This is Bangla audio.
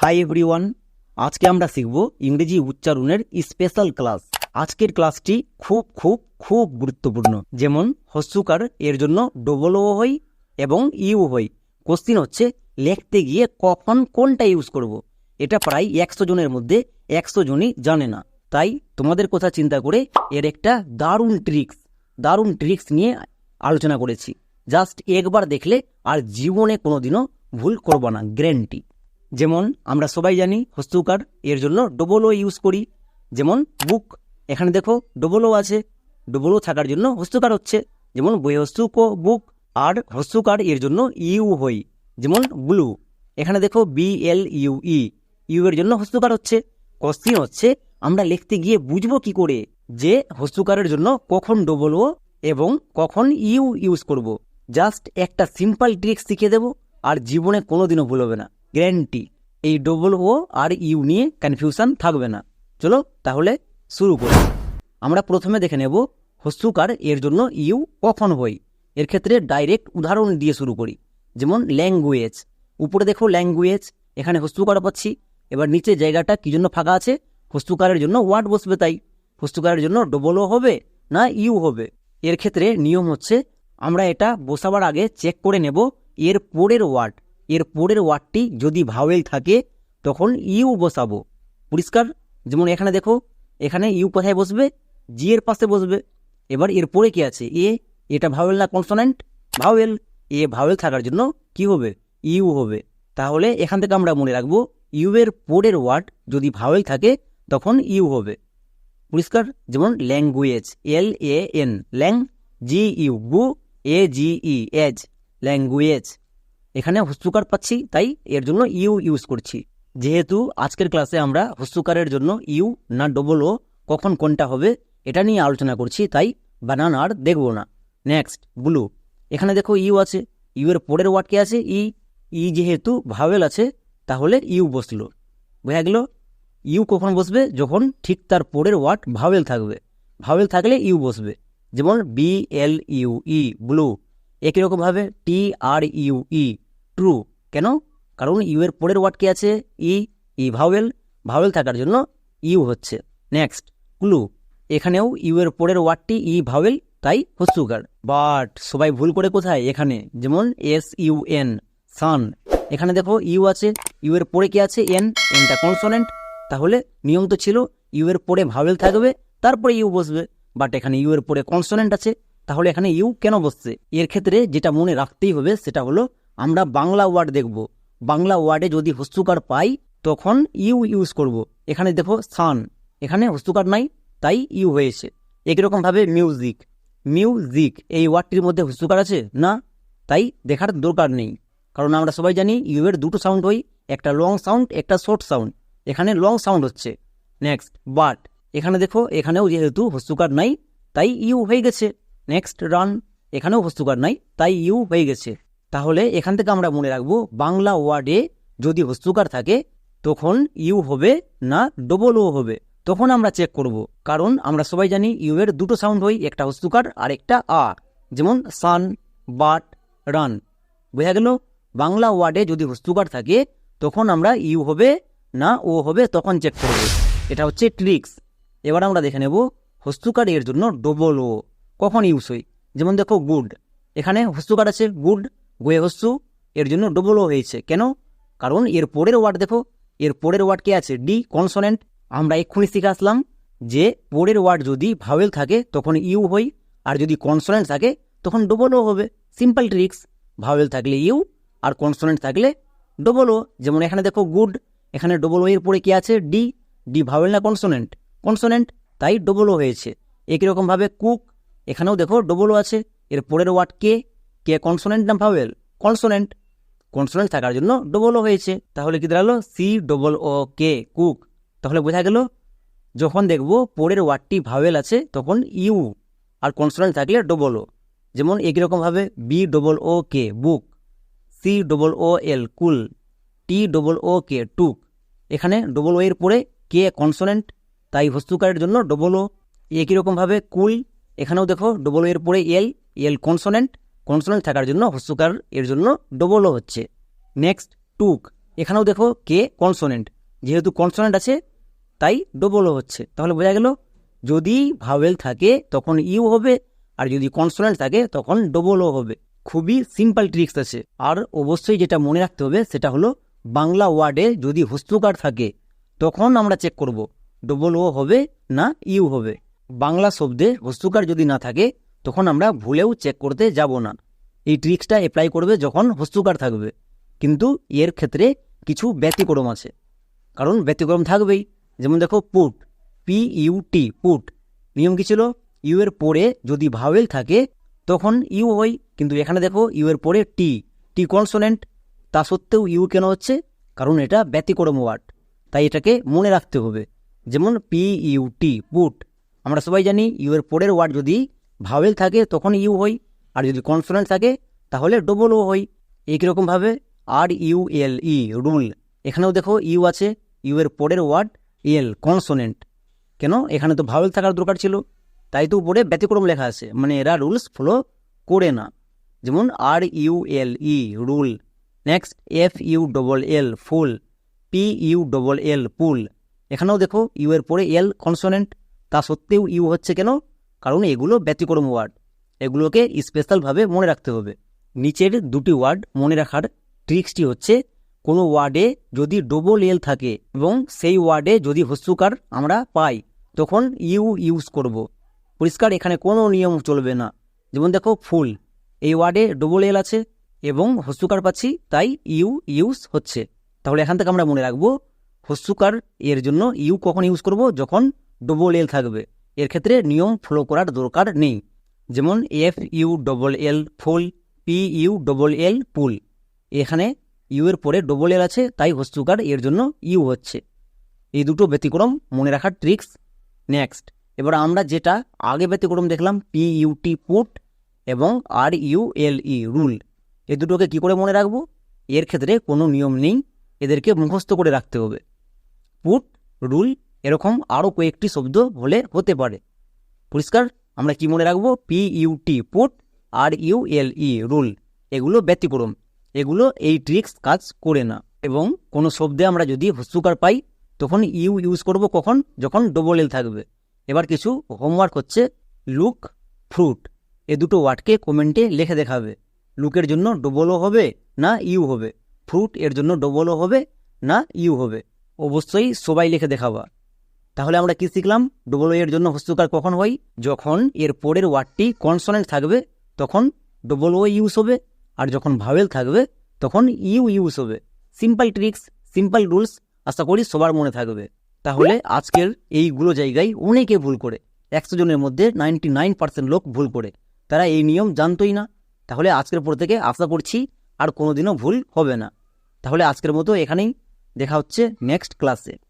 হাই এভরিওয়ান আজকে আমরা শিখব ইংরেজি উচ্চারণের স্পেশাল ক্লাস আজকের ক্লাসটি খুব খুব খুব গুরুত্বপূর্ণ। যেমন, হস্যকার, এর জন্য ডবল ও হই এবং ইউ হই কোশ্চিন হচ্ছে, লিখতে গিয়ে কখন কোনটা ইউজ করব। এটা প্রায় একশো জনের মধ্যে একশো জনই জানে না। তাই তোমাদের কথা চিন্তা করে এর একটা দারুণ ট্রিক্স দারুণ ট্রিক্স নিয়ে আলোচনা করেছি। জাস্ট একবার দেখলে আর জীবনে কোনোদিনও ভুল করব না গ্যারেন্টি যেমন আমরা সবাই জানি হস্তুকার এর জন্য ডবল ও ইউজ করি। যেমন বুক, এখানে দেখো ডবল ও আছে। ডবল ও থাকার জন্য হস্তুকার হচ্ছে। যেমন বই হস্তুক, বুক আর হস্তুকার এর জন্য ইউ হই। যেমন ব্লু, এখানে দেখো B L U E U এর জন্য হস্তুকার হচ্ছে। কোশ্চিন হচ্ছে, আমরা লিখতে গিয়ে বুঝব কি করে যে হস্তুকারের জন্য কখন ডবল ও এবং কখন ইউ ইউজ করব। জাস্ট একটা সিম্পল ট্রিক শিখে দেব, আর জীবনে কোনোদিনও ভুল হবে না। গ্যারেন্টি। এই ডবল ও আর ইউ নিয়ে কনফিউশন থাকবে না। চলো তাহলে শুরু করি। আমরা প্রথমে দেখে নেব হস্তুকার এর জন্য ইউ কখন হই এর ক্ষেত্রে ডাইরেক্ট উদাহরণ দিয়ে শুরু করি। যেমন ল্যাঙ্গুয়েজ উপরে দেখো ল্যাঙ্গুয়েজ এখানে হস্তুকার পাচ্ছি। এবার নিচে জায়গাটা কি জন্য ফাঁকা আছে? হস্তুকারের জন্য ওয়ার্ড বসবে তাই। হস্তুকারের জন্য ডবল ও হবে না ইউ হবে। এর ক্ষেত্রে নিয়ম হচ্ছে আমরা এটা বসাবার আগে চেক করে নেব এর পরের ওয়ার্ড এর পরের ওয়ার্ডটি যদি ভাওয়েল থাকে, তখন ইউ বসাবো। পরিষ্কার? যেমন এখানে দেখো, এখানে ইউ কোথায় বসবে? জি এর পাশে বসবে। এবার এর পরে কি আছে? এ, এটা ভাওয়েল না কনসোনেন্ট? ভাওয়েল। এ ভাওয়েল থাকার জন্য কি হবে? ইউ হবে। তাহলে এখান থেকে আমরা মনে রাখব, ইউ এর পরের ওয়ার্ড যদি ভাওয়েল থাকে, তখন ইউ হবে। পরিষ্কার? যেমন language, L A N, lang, G U, gu, A, G E, age, language. এখানে হস্তুকার পাচ্ছি, তাই এর জন্য ইউ ইউজ করছি। যেহেতু আজকের ক্লাসে আমরা হস্তুকারের জন্য ইউ, না ডবল ও, কখন কোনটা হবে, এটা নিয়ে আলোচনা করছি, তাই বানান আর দেখব না। নেক্সট ব্লু এখানে দেখো ইউ আছে, ইউ এর পরের ওয়ার্ড কি আছে? ই ই যেহেতু ভাওয়েল আছে, তাহলে ইউ বসল। বোঝা গেল? ইউ কখন বসবে? যখন ঠিক তার পরের ওয়ার্ড ভাওয়েল থাকবে। ভাওয়েল থাকলে ইউ বসবে। যেমন B L U E blue একই রকমভাবে T R U E true কেন? কারণ ইউ এর পরের ওয়ার্ড কি আছে? ই ই ভাওয়েল ভাওয়েল থাকার জন্য ইউ হচ্ছে। নেক্সট ক্লু এখানেও ইউ এর পরের ওয়ার্ডটি ই ভাওয়েল তাই হস্তুকার বাট সবাই ভুল করে কোথায়? এখানে। যেমন এস ইউ এন সান এখানে দেখো ইউ আছে। ইউ এর পরে কি আছে? এন এনটা কনসোনেন্ট তাহলে নিয়ম তো ছিল ইউ এর পরে ভাওয়েল থাকবে, তারপরে ইউ বসবে। বাট এখানে ইউ এর পরে কনসোনেন্ট আছে। তাহলে এখানে ইউ কেন বসছে? এর ক্ষেত্রে যেটা মনে রাখতেই হবে সেটা হলো আমরা বাংলা ওয়ার্ড দেখব। বাংলা ওয়ার্ডে যদি হস্তুকার পাই, তখন ইউ ইউজ করব। এখানে দেখো সান। এখানে হস্তুকার নাই, তাই ইউ হয়েছে। একরকমভাবে মিউজিক। মিউজিক, এই ওয়ার্ডটির মধ্যে হস্তুকার আছে? না। তাই দেখার দরকার নেই। কারণ আমরা সবাই জানি ইউ এর দুটো সাউন্ড হই একটা লং সাউন্ড, একটা শর্ট সাউন্ড। এখানে লং সাউন্ড হচ্ছে। Next, but. এখানে দেখো, এখানেও যেহেতু হস্তুকার নাই, তাই ইউ হয়ে গেছে। নেক্সট রান এখানেও হস্তুকার নাই, তাই ইউ হয়ে গেছে। তাহলে এখান থেকে আমরা মনে রাখব, বাংলা ওয়ার্ডে যদি হস্তুকার থাকে, তখন ইউ হবে না ডবল ও হবে। তখন আমরা চেক করব, কারণ আমরা সবাই জানি ইউ এর দুটো সাউন্ড হই একটা হস্তুকার আর একটা আ যেমন সান বাট রান বোঝা গেল? বাংলা ওয়ার্ডে যদি হস্তুকার থাকে, তখন আমরা ইউ হবে না ও হবে, তখন চেক করব। এটা হচ্ছে ট্রিক্স এবার আমরা দেখে নেব হস্তুকার এর জন্য ডবল ও কখন ইউজ হয়? যেমন দেখো গুড এখানে হস্তুকার আছে গুড গোয়ে হস্তু এর জন্য ডবল ও হয়েছে। কেন? কারণ এর পরের ওয়ার্ড দেখো, এর পরের ওয়ার্ড কে আছে ডি কনসোনেন্ট আমরা এক্ষুনি শিখে আসলাম যে পরের ওয়ার্ড যদি ভাওয়েল থাকে, তখন ইউ হই আর যদি কনসোনেন্ট থাকে, তখন ডবল ও হবে। সিম্পল ট্রিক্স ভাওয়েল থাকলে ইউ আর কনসোনেন্ট থাকলে ডবল ও। যেমন এখানে দেখো গুড এখানে ডবল ও, এর পরে কি আছে? ডি ডি ভাওয়েল না কনসোনেন্ট কনসোনেন্ট তাই ডবল ও হয়েছে। একই রকমভাবে কুক এখানেও দেখো ডবল ও আছে। এর পরের ওয়ার্ড কে? কে কনসোনেন্ট না ভাওয়েল কনসোনেন্ট কনসোনেন্ট থাকার জন্য ডবল ও হয়েছে। তাহলে কি দাঁড়াল? C double O K cook তাহলে বোঝা গেল, যখন দেখব পরের ওয়ার্ডটি ভাওয়েল আছে, তখন ইউ আর কনসোনেন্ট থাকলে ডবল ও যেমন একই রকমভাবে B double O K book C double O L cool T double O K took এখানে ডবল ও এর পরে কে কনসোনেন্ট তাই হস্তুকারের জন্য ডবল ও একই রকমভাবে কুল এখানেও দেখো ডবল এর পরে এল এল কনসোনেন্ট কনসোনেন্ট থাকার জন্য হস্যকার এর জন্য ডবল ও হচ্ছে। নেক্সট টুক এখানেও দেখো কে কনসোনেন্ট যেহেতু কনসোনেন্ট আছে, তাই ডবল ও হচ্ছে। তাহলে বোঝা গেল, যদি ভাওয়েল থাকে, তখন ইউ হবে, আর যদি কনসোনেন্ট থাকে, তখন ডবল ও হবে। খুবই সিম্পল ট্রিক্স আছে। আর অবশ্যই যেটা মনে রাখতে হবে, সেটা হলো বাংলা ওয়ার্ডে যদি হস্তকার থাকে, তখন আমরা চেক করব ডবল ও হবে না ইউ হবে। বাংলা শব্দে হস্তুকার যদি না থাকে, তখন আমরা ভুলেও চেক করতে যাব না। এই ট্রিক্সটা অ্যাপ্লাই করবে যখন হস্তুকার থাকবে। কিন্তু এর ক্ষেত্রে কিছু ব্যতিক্রম আছে। কারণ ব্যতিক্রম থাকবেই। যেমন দেখো put P U T put নিয়ম কি ছিল? ইউ এর পরে যদি ভাওয়েল থাকে, তখন ইউ হয়। কিন্তু এখানে দেখো ইউ এর পরে টি টি কনসোনেন্ট তা সত্ত্বেও ইউ কেন হচ্ছে? কারণ এটা ব্যতিক্রম ওয়ার্ড তাই এটাকে মনে রাখতে হবে। যেমন পি ইউ টি পুট আমরা সবাই জানি ইউ এর পরের ওয়ার্ড যদি ভাওয়েল থাকে, তখন ইউ হয়। আর যদি কনসোনেন্ট থাকে, তাহলে ডবল ও হয়। একইরকমভাবে R U L E rule. এখানেও দেখো ইউ আছে, ইউ এর পরের ওয়ার্ড এল কনসোনেন্ট কেন? এখানে তো ভাওয়েল থাকার দরকার ছিল। তাই তো উপরে ব্যতিক্রম লেখা আছে। মানে এরা রুলস ফলো করে না। যেমন R U L E rule. Next F U double L full. P U double L pull. এখানেও দেখো ইউ এর পরে এল কনসোনেন্ট তা সত্ত্বেও ইউ হচ্ছে কেন? কারণ এগুলো ব্যতিক্রম ওয়ার্ড। এগুলোকে স্পেশালভাবে মনে রাখতে হবে। নিচের দুটি ওয়ার্ড মনে রাখার ট্রিক্সটি হচ্ছে, কোনো ওয়ার্ডে যদি ডবল এল থাকে এবং সেই ওয়ার্ডে যদি হস্যকার আমরা পাই, তখন ইউ ইউজ করব। পরিষ্কার, এখানে কোনো নিয়ম চলবে না। যেমন দেখো, ফুল। এই ওয়ার্ডে ডবল এল আছে এবং হস্যকার পাচ্ছি, তাই ইউ ইউজ হচ্ছে। তাহলে এখান থেকে আমরা মনে রাখব হস্যকার এর জন্য ইউ কখন ইউজ করব? যখন ডবল এল থাকবে। এর ক্ষেত্রে নিয়ম ফলো করার দরকার নেই। যেমন F U double L full P U double L pull এখানে ইউ এর পরে ডবল এল আছে, তাই হস্যকার এর জন্য ইউ হচ্ছে। এই দুটো ব্যতিক্রম মনে রাখার ট্রিক্স নেক্সট এবার আমরা যেটা আগে ব্যতিক্রম দেখলাম পি ইউটি পুট এবং আর ইউ এল ই রুল এই দুটোকে কি করে মনে রাখব? এর ক্ষেত্রে কোনো নিয়ম নেই, এদেরকে মুখস্থ করে রাখতে হবে। পুট রুল এরকম আরও কয়েকটি শব্দ হলে হতে পারে। পরিষ্কার? আমরা কি মনে রাখব? P U T put R U L E rule এগুলো ব্যতিক্রম। এগুলো এই ট্রিক্স কাজ করে না। এবং কোনো শব্দে আমরা যদি হস্যকার পাই, তখন ইউ ইউজ করব কখন? যখন ডবল এল থাকবে। এবার কিছু হোমওয়ার্ক হচ্ছে। লুক ফ্রুট এ দুটো ওয়ার্ডকে কমেন্টে লিখে দেখাবে। লুকের জন্য ডবলও হবে, না ইউ হবে। ফ্রুট এর জন্য ডবলও হবে, না ইউ হবে। অবশ্যই সবাই লিখে দেখাবা। তাহলে আমরা কি শিখলাম? ডবল এর জন্য হস্তকার কখন হয়? যখন এর পরের ওয়ার্ডটি কনসোনেন্ট থাকবে, তখন ডবল ও ইউজ হবে। আর যখন ভাওয়েল থাকবে, তখন ইউ ইউজ হবে। সিম্পল ট্রিক্স সিম্পল রুলস আশা করি সবার মনে থাকবে। তাহলে আজকের এইগুলো জায়গায় অনেকে ভুল করে। একশো জনের মধ্যে নাইনটি নাইন পার্সেন্ট লোক ভুল করে। তারা এই নিয়ম জানতোই না। তাহলে আজকের পর থেকে আশা করছি আর কোনোদিনও ভুল হবে না। তাহলে আজকের মতো এখানেই। দেখা হচ্ছে নেক্সট ক্লাসে